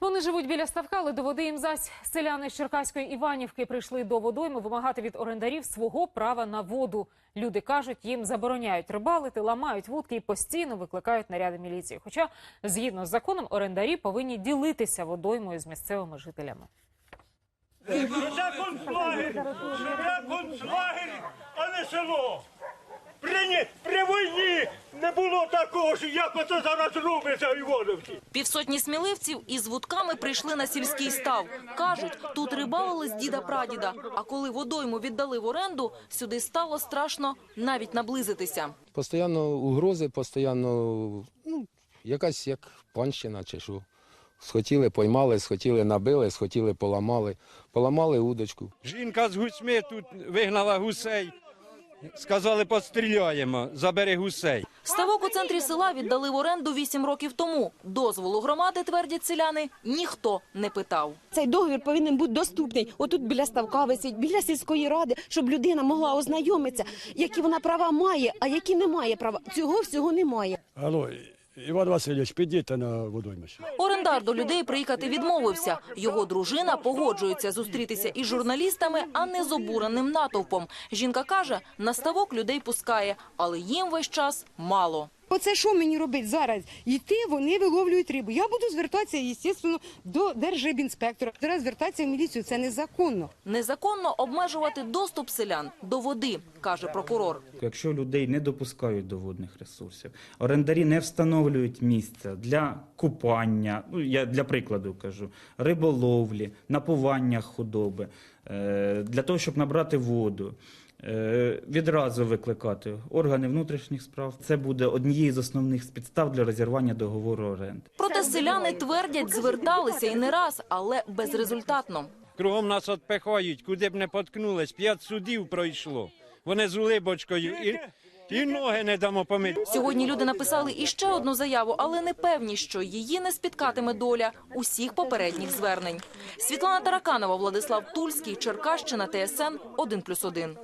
Вони живуть біля ставка, але до води їм зась. Селяни з Черкаської Іванівки прийшли до водойми вимагати від орендарів свого права на воду. Люди кажуть, їм забороняють рибалити, ламають вудки і постійно викликають наряди міліції. Хоча, згідно з законом, орендарі повинні ділитися водоймою з місцевими жителями. Це концлагер, це концлагер, а не село. При, такого, що як оце зараз робиться в Івановці. Півсотні сміливців із вудками прийшли на сільський став. Кажуть, тут рибалили з діда-прадіда. А коли водойму віддали в оренду, сюди стало страшно навіть наблизитися. Постоянно угрози, постійно, ну, якась як панщина чи що. Схотіли, поймали, схотіли, набили, схотіли, поламали. Поламали удочку. Жінка з гусьми тут вигнала гусей. Сказали, постріляємо, забери гусей. Ставок у центрі села віддали в оренду вісім років тому. Дозволу громади, твердять селяни, ніхто не питав. Цей договір повинен бути доступний. Отут біля ставка висить, біля сільської ради, щоб людина могла ознайомитися, які вона права має, а які не має права. Цього всього немає. Алло, Іван Васильович, підійте на водоймище. Орендар до людей приїхати відмовився. Його дружина погоджується зустрітися із журналістами, а не з обуреним натовпом. Жінка каже, на ставок людей пускає, але їм весь час мало. Оце що мені робити зараз? Йти, вони виловлюють рибу. Я буду звертатися, звісно, до держрибінспектора. Зараз звертатися в міліцію це незаконно. Незаконно обмежувати доступ селян до води, каже прокурор. Якщо людей не допускають до водних ресурсів, орендарі не встановлюють місця для купання, ну я для прикладу кажу, риболовлі, напування худоби, е, для того, щоб набрати воду. Е, Відразу викликати органи внутрішніх справ. Це буде однією з основних підстав для розірвання договору оренди. Проте селяни твердять, зверталися і не раз, але безрезультатно. Кругом нас отпихають, куди б не поткнулись. П'ять судів пройшло. Вони з улибочкою і, і ноги не дамо помити. Сьогодні люди написали іще одну заяву, але не певні, що її не спіткатиме доля усіх попередніх звернень. Світлана Тараканова, Владислав Тульський, Черкащина, ТСН 1+,1.